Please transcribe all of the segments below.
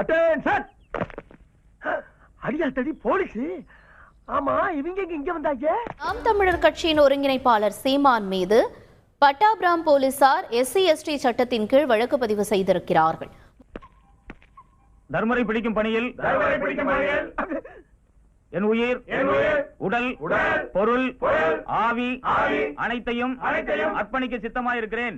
Attention அடியா தடி police. ஆமா இவங்க இங்க வந்தாங்க? நாம் தமிழர் கட்சியின் ஒருங்கிணைப்பாளர் சீமான் மீது பட்டாபிராம் போலீசார் எஸ்சி எஸ்டி சட்டத்தின் கீழ் வழக்கு பதிவு செய்திருக்கிறார்கள். தர்மரை பிடிக்கும் பணியில் என் உயிர் உடல் பொருள் ஆவி அனைத்தையும் அர்ப்பணிக்க சித்தமாயிருக்கிறேன்.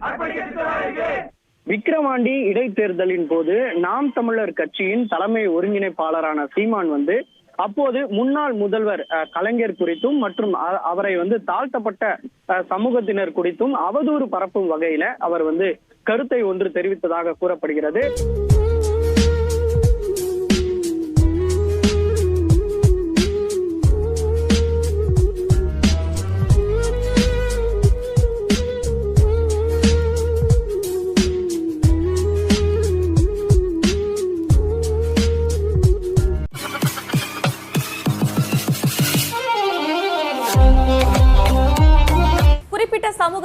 விக்கிரவாண்டி இடைத்தேர்தலின் போது நாம் தமிழர் கட்சியின் தலைமை ஒருங்கிணைப்பாளரான சீமான் வந்து அப்போது முன்னாள் முதல்வர் அஹ், கலைஞர் குறித்தும் மற்றும் அவரை வந்து தாழ்த்தப்பட்ட அஹ், சமூகத்தினர் குறித்தும் அவதூறு பரப்பும் வகையில அவர் வந்து கருத்தை ஒன்று தெரிவித்ததாக கூறப்படுகிறது.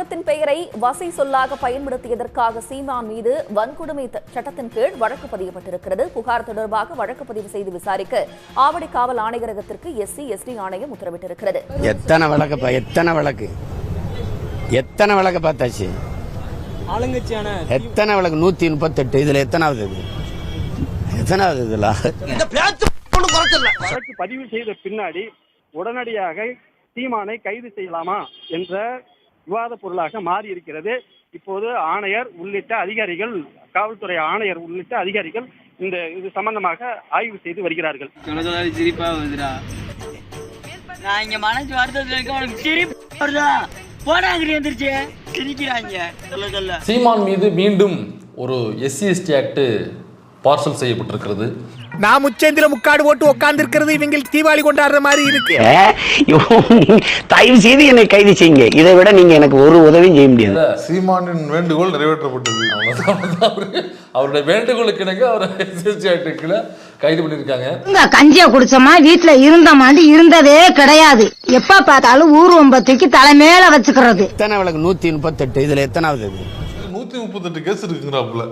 சமூகத்தின் பெயரை வசை சொல்லாக பயன்படுத்தியதற்காக சீமான் மீது வன்கொடுமை சட்டத்தின் கீழ் வழக்கு பதியப்பட்டிருக்கிறது. புகார் தொடர்பாக வழக்கு பதிவு செய்து விசாரிக்க ஆவடி காவல் ஆணையரகத்திற்கு எஸ்சி எஸ்டி ஆணையம் உத்தரவிட்டிருக்கிறது. எத்தனை வழக்குப்பா எத்தனை வழக்கு? எத்தனை வழக்கு பார்த்தாச்சு? ஆளுங்கட்சியான எத்தனை வழக்கு? நூத்தி முப்பத்தெட்டு. இதுல எத்தனாவது இது? எத்தனாவது இதுல? வழக்கு பதிவு செய்த பின்னாடி உடனடியாக சீமானை கைது செய்யலாமா என்ற விவாத பொருளாக மாறி இருக்கிறது இப்போது ஆணையர் உள்ளிட்ட அதிகாரிகள் காவல்துறை ஆணையர் உள்ளிட்ட அதிகாரிகள் இந்த இது சம்பந்தமாக ஆய்வு செய்து வருகிறார்கள். சிரிப்பா வருதுடா. நான் இங்க மனசு வருத்தத்துல இருக்க உனக்கு சிரிப்பு வருதா? போடாங்கடி எந்திரிச்சு. சிரிக்கிறாங்க. சொல்ல சொல்ல. சீமான் மீது மீண்டும் ஒரு எஸ்சி எஸ்டி ஆக்ட் பார்சல் செய்யப்பட்டிருக்கிறது. நான் முச்சேந்திர முக்காடு போட்டு உட்கார்ந்து இருக்கிறது இவங்களுக்கு தீபாவளி கொண்டாடுற மாதிரி இருக்கு. தயவு செய்து என்னை கைது செய்யுங்க. இதை விட நீங்க எனக்கு ஒரு உதவியும் செய்ய முடியாது. சீமானின் வேண்டுகோள் நிறைவேற்றப்பட்டது. அவருடைய வேண்டுகோளுக்கு இணங்க அவரை எஸ்சி எஸ்டி ஆக்டுக்குள்ள கைது பண்ணியிருக்காங்க. கஞ்சிய குடிச்சோமா? வீட்டுல இருந்தோமாண்டு இருந்ததே கிடையாது. எப்ப பார்த்தாலும் ஊர் ஒம்பத்துக்கு தலைமையில வச்சுக்கிறது. எத்தனை வழக்கு நூத்தி முப்பத்தெட்டு. இதுல எத்தனாவது நூத்தி முப்பத்தெட்டு கேஸ் இருக்குங்கிறாப்புல.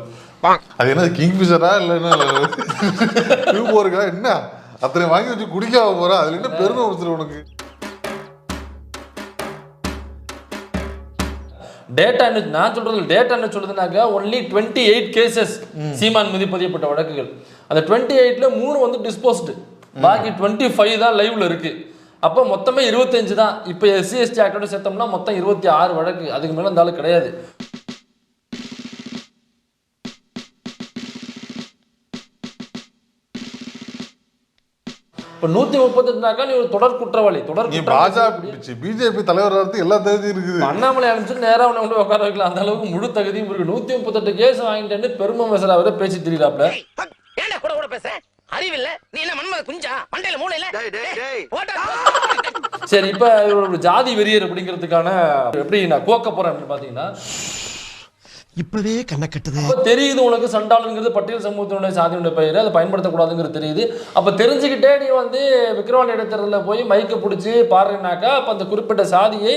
அது என்ன கிங்ஃபிஷரா இல்ல. என்ன போருக்கா என்ன? அத்தனை வாங்கி வச்சு குடிக்காம போற? அதுல என்ன பெருமை கொடுத்துரு உனக்கு? டேட்டா என்ன நான் சொல்றது டேட்டா என்ன சொல்றதுனாக்கா only twenty eight cases Seeman மீது பதியப்பட்ட வழக்குகள். அந்த டுவெண்ட்டி எயிட்ல மூணு வந்து டிஸ்போஸ்டு பாக்கி டுவெண்ட்டி ஃபைவ் தான் லைவ்ல இருக்கு. அப்போ மொத்தமே இருபத்தஞ்சு தான். இப்போ எஸ்சி எஸ்டி ஆக்டோட சேர்த்தோம்னா மொத்தம் இருபத்தி ஆறு வழக்கு. அதுக்கு மேல இந்த ஆளு கிடையாது. இப்போ நூத்தி முப்பத்தஞ்சாக்கா நீ ஒரு தொடர் குற்றவாளி. தொடர் பாஜக பிஜேபி தலைவர் வரது எல்லா தகுதியும் இருக்குது. அண்ணாமலை அனுப்பிச்சு நேரா அவனை கொண்டு உட்கார வைக்கலாம். அந்த அளவுக்கு முழு தகுதியும் இருக்கு. நூத்தி முப்பத்தெட்டு கேஸ் வாங்கிட்டு பெருமை பேசுற அவரை பேசி திரியலாப்ல ஏன்னா கூட கூட பேச அறிவில்ல. நீ என்ன மன்மத குஞ்சா? மண்டையில மூளையில சரி இப்ப ஒரு ஜாதி வெறியர் அப்படிங்கிறதுக்கான எப்படி நான் கோக்க போறேன் அப்படின்னு பாத்தீங்கன்னா இப்பவே கண்ண கட்டுது. அப்ப தெரியுது உனக்கு சண்டாளுங்கிறது பட்டியல் சமூகத்தினுடைய சாதியினுடைய பெயர் அதை பயன்படுத்தக்கூடாதுங்கிறது தெரியுது. அப்ப தெரிஞ்சுக்கிட்டே நீ வந்து விக்ரவாண்டி இடைத்தேர்தலில் போய் மைக்க பிடிச்சி பாடுறீனாக்கா அப்ப அந்த குறிப்பிட்ட சாதியை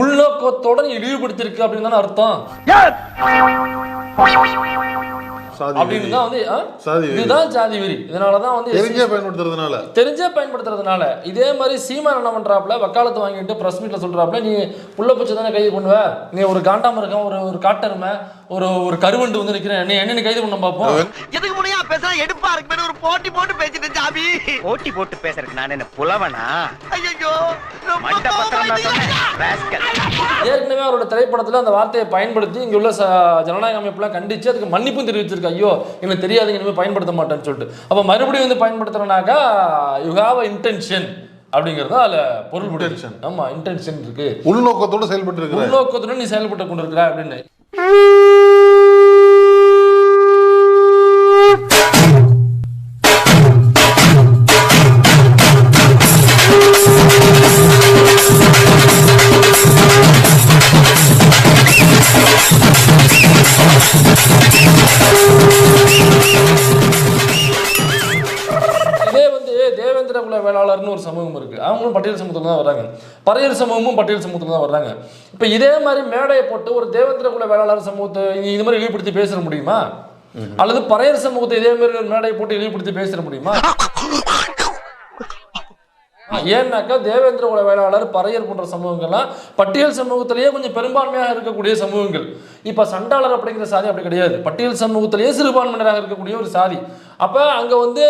உள்நோக்கத்தோட நீ இழிவுபடுத்திருக்கு அப்படின்னு தானே அர்த்தம். அப்படின்னு. தான் வந்து ஆ? சாதி வெறி. இதுதான் ஜாதி வெறி. இதனாலதான் வந்து தெரிஞ்சே பயன்படுத்துறதுனால. தெரிஞ்சே பயன்படுத்துறதுனால. இதே மாதிரி சீமான் என்ன பண்றாப்ல வக்காலத்து வாங்கிட்டு பிரஸ் மீட்ல சொல்றாப்ல நீ புள்ள பச்சை தானே கைது பண்ணுவ? நீ ஒரு காண்டாம இருக்க ஒரு ஒரு காட்டெருமை ஒரு ஒரு கருவண்டு வந்து நிக்கிறேன் நீ என்ன கைது பண்ண பாப்போம். எதுக்கு முடியா பேச எடுப்பா இருக்கு ஒரு போட்டி போட்டு பேசிட்டு ஜாபி போட்டி போட்டு பேசுறதுக்கு நான் என்ன புலவனா? ஐயோ ஏற்கனவே அவரோட திரைப்படத்துல அந்த வார்த்தையை பயன்படுத்தி இங்க உள்ள ஜனநாயக அமைப்புலாம் கண்டிச்சு அதுக்கு மன்னிப்பும் தெரிவிச்சிருக்கு. ஐயோ எனக்கு தெரியாதுங்க இனிமேல் பயன்படுத்த மாட்டேன்னு சொல்லிட்டு. அப்ப மறுபடியும் வந்து பயன்படுத்துறனாக்கா யூ ஹாவ் அ இன்டென்ஷன் அப்படிங்கறது அதுல பொருள் Intention. intention. ஆமா இன்டென்ஷன் இருக்கு. உள்நோக்கத்தோட செயல்பட்டு இருக்கிற உள்நோக்கத்துடன் நீ செயல்பட்டு கொண்டிருக்கிற அப்படின்னு. வேளாளர்னு ஒரு சமூகம் இருக்கு. அவங்களும் பட்டியல் சமூகத்துல தான் வர்றாங்க. பறையர் சமூகமும் பட்டியல் சமூகத்துல தான் வர்றாங்க. இப்போ இதே மாதிரி மேடையை போட்டு ஒரு தேவேந்திர குல வேளாளர் சமூகத்தை இது மாதிரி இழிவுபடுத்தி பேச முடியுமா? அல்லது பறையர் சமூகத்தை இதே மாதிரி ஒரு மேடை போட்டு இழிவுபடுத்தி பேசிட முடியுமா? ஏன்னாக்கா தேவேந்திர குல வேளாளர் பறையர் போன்ற சமூகங்கள்லாம் பட்டியல் சமூகத்திலேயே கொஞ்சம் பெரும்பான்மையாக இருக்கக்கூடிய சமூகங்கள். இப்ப சண்டாளர் அப்படிங்கிற சாதி அப்படி கிடையாது. பட்டியல் சமூகத்திலேயே சிறுபான்மையினராக இருக்கக்கூடிய ஒரு சாதி. அப்ப அங்க வந்து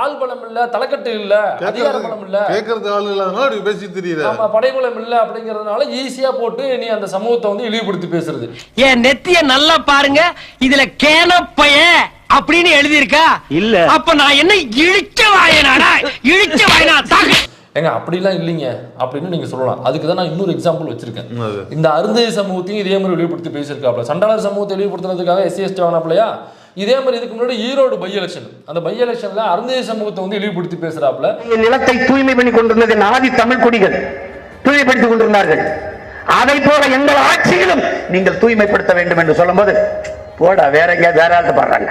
ஆள் பலம் இல்ல தலைக்கட்டு இல்ல அதிகார பலம் இல்ல. கேட்கறது ஆள் இல்லாதனால அப்படி பேசி தெரியுது ஆமா படைபலம் இல்ல அப்படிங்கறதுனால ஈஸியா போட்டு நீ அந்த சமூகத்தை வந்து இழிவுபடுத்தி பேசுறது. என் நெத்திய நல்லா பாருங்க. இதுல கேனப்பைய அப்படின்னு எழுதியிருக்கா? இல்ல. அப்ப நான் என்ன இழிச்ச வாயனாடா? இழிச்ச வாயனா? தாக்கு. ஏங்க அப்படிலாம் இல்லைங்க அப்படின்னு நீங்க சொல்லலாம். அதுக்கு தான் நான் இன்னொரு எக்ஸாம்பிள் வச்சிருக்கேன்? இந்த அருந்ததி சமூகத்தையும் இதே மாதிரி இழிவுபடுத்தி பேசியிருக்காப்ல சண்டாளர் சமூகத்தை இழிவுபடுத்துறதுக்காக எஸ்சி எஸ்டி வாங்கினாப்லையா இதே மாதிரி இதுக்கு முன்னாடி ஈரோடு பை எலெக்ஷன் அந்த பை எலெக்ஷன்ல அருந்ததி சமூகத்தை வந்து இழிவுபடுத்தி பேசுறாப்ல நிலத்தை தூய்மை பண்ணி கொண்டிருந்தது ஆதி தமிழ் குடிகள். தூய்மைப்படுத்திக் கொண்டிருந்தார்கள். அதை போல எங்கள் ஆட்சியிலும் நீங்கள் தூய்மைப்படுத்த வேண்டும் என்று சொல்லும்போது போடா வேற எங்கேயாவது வேற ஆள்கிட்ட பாடுறாங்க.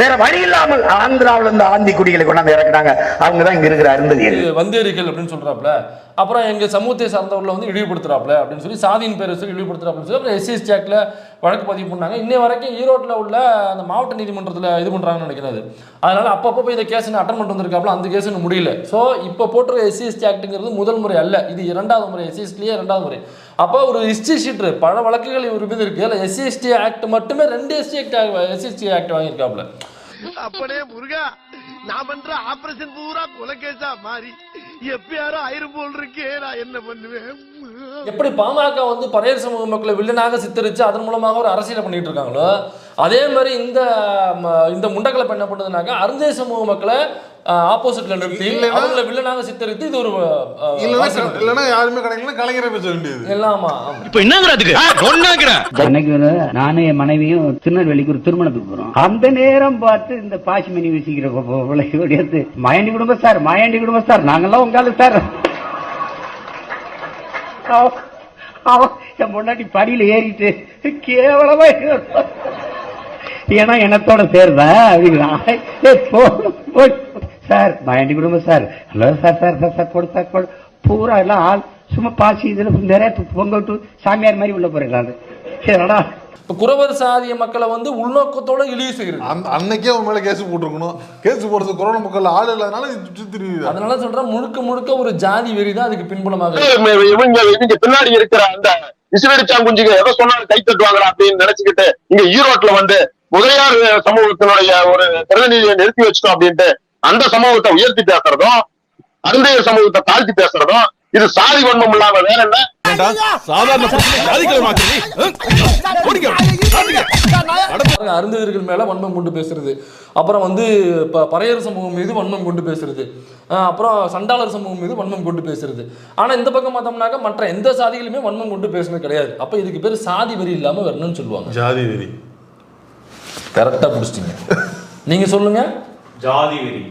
வேற வழி இல்லாமல் ஆந்திராவில் இருந்து ஆந்தி குடிகளை கொண்டாந்து இறக்குனாங்க. அவங்க தான் இங்க இருக்கிற அருந்ததியர்கள். வந்தேரிகள் அப்படின்னு சொல்றாப்ல அப்புறம் எங்கள் சமூகத்தை சார்ந்தவர்களை வந்து இழிவுபடுத்துறாப்ல அப்படின்னு சொல்லி சாதியின் பேரை சொல்லி இழிவுபடுத்துறாப்லன்னு சொல்லி அப்புறம் எஸ்சிஎஸ் ஆக்ட்ல வழக்கு பதிவு பண்ணாங்க. இன்னை வரைக்கும் ஈரோட்டில் உள்ள அந்த மாவட்ட நீதிமன்றத்தில் இது பண்ணுறாங்கன்னு நினைக்கிறது அதனால அப்பப்போ போய் இந்த கேஸ் அட்டன் பண்ணிட்டு வந்திருக்காப்புல அந்த கேஸ் முடியல. ஸோ இப்போ போட்டுற எஸ்சிஎஸ்டி ஆக்ட்டுங்கிறது முதல் முறை அல்ல. இது இரண்டாவது முறை எஸ்சிஎஸ்டிலேயே இரண்டாவது முறை. அப்போ ஒரு ஹிஸ்ட்ரி ஷீட்ரு பல வழக்குகள் இவர் மீது இருக்கு. இல்லை எஸ்சிஎஸ்டி ஆக்ட் மட்டுமே ரெண்டு SC act SC ST act வாங்கியிருக்காப்புல. அப்படியே முருகா நான் பண்ற ஆபரேஷன் பூரா கொலகேசா மாறி. எப்பயாரும் ஆயிரம் போல் இருக்கே நான் என்ன பண்ணுவேன்? எப்படி பாமக வந்து பறையர் சமூக மக்களை வில்லனாக சித்தரிச்சு அதன் மூலமாக ஒரு அரசியலை பண்ணிட்டு இருக்காங்களோ அதே மாதிரி இந்த இந்த முண்டக்கலப்பு என்ன பண்ணுதுனாக்கா அருந்தே சமூக மக்களை ஆப்போசிட்ல நிறுத்தி இல்லைன்னா- அவங்களை வில்லனாக சித்தரித்து இது ஒரு. இல்லைன்னா யாருமே கிடைக்கல கலைஞரை பேச வேண்டியது. எல்லாமா இப்ப வந்து நானும் என் மனைவியும் திருநெல்வேலிக்கு ஒரு திருமணத்துக்கு போறோம். அந்த நேரம் பார்த்து இந்த பாசிமணி வீசிக்கிற பிள்ளையோட மாயாண்டி குடும்பம் சார் மாயாண்டி குடும்பம் சார் நாங்கெல்லாம் உங்கால சார் அவ- அவ என் முன்னாடி படியில ஏறிட்டு கேவலமா. ஏன்னா எனத்தோட சேர்ந்தா அப்படிங்கிறான் ஏய், போ, போ. சார் மாயாண்டி குடும்பம் sir. Hello sir sir sir sir போடு சார் போடு. பூரா எல்லாம் ஆள் சும்மா பாசி இதுல நிறைய பொங்க விட்டு சாமியார் மாதிரி உள்ள போறீங்களா என்னடா? இப்ப குறவர் சாதிய மக்களை வந்து உள்நோக்கத்தோட இழிவு செய்கிறது அந்த அன்னைக்கே அவன் மேல கேஸ் போட்டிருக்கணும். கேஸ் போடுறது கொரோனா மக்கள் ஆள் இல்லாதனால திரியுது. அதனால சொல்றேன் முழுக்க முழுக்க ஒரு ஜாதி வெறி தான் அதுக்கு பின்புலமாக. இவங்க இவங்க பின்னாடி இருக்கிற அந்த விசிலடிச்சாங்குஞ்சுங்க எதை சொன்னாலும் கை தட்டுவாங்களா அப்படின்னு நினைச்சுக்கிட்டு இங்க ஈரோட்ல வந்து முதலியார் சமூகத்தினுடைய ஒரு பிரதிநிதியை நிறுத்தி வச்சிட்டோம் அப்படின்ட்டு அந்த சமூகத்தை உயர்த்தி பேசுறதும் அருந்தைய சமூகத்தை தாழ்த்தி பேசுறதும் இது சாதி வன்மம் இல்லாம வேற என்ன? பாருங்க, அருந்ததியர்கள் மேல வன்மம் கொண்டு பேசுறது. அப்புறம் வந்து ப- பறையர் சமூகம் மீது வன்மம் கொண்டு பேசுறது. அப்புறம் சண்டாளர் சமூகம் மீது வன்மம் கொண்டு பேசுறது. ஆனா இந்த பக்கம் பார்த்தோம்னாக்க மற்ற எந்த சாதிகளுமே வன்மம் கொண்டு பேசுனது கிடையாது. அப்ப இதுக்கு பேர் சாதி வெறி இல்லாம வரணும்னு சொல்லுவாங்க. ஜாதி வெறி. கரெக்டா புடிச்சிட்டீங்க. நீங்க சொல்லுங்க. ஜாதி வெறி.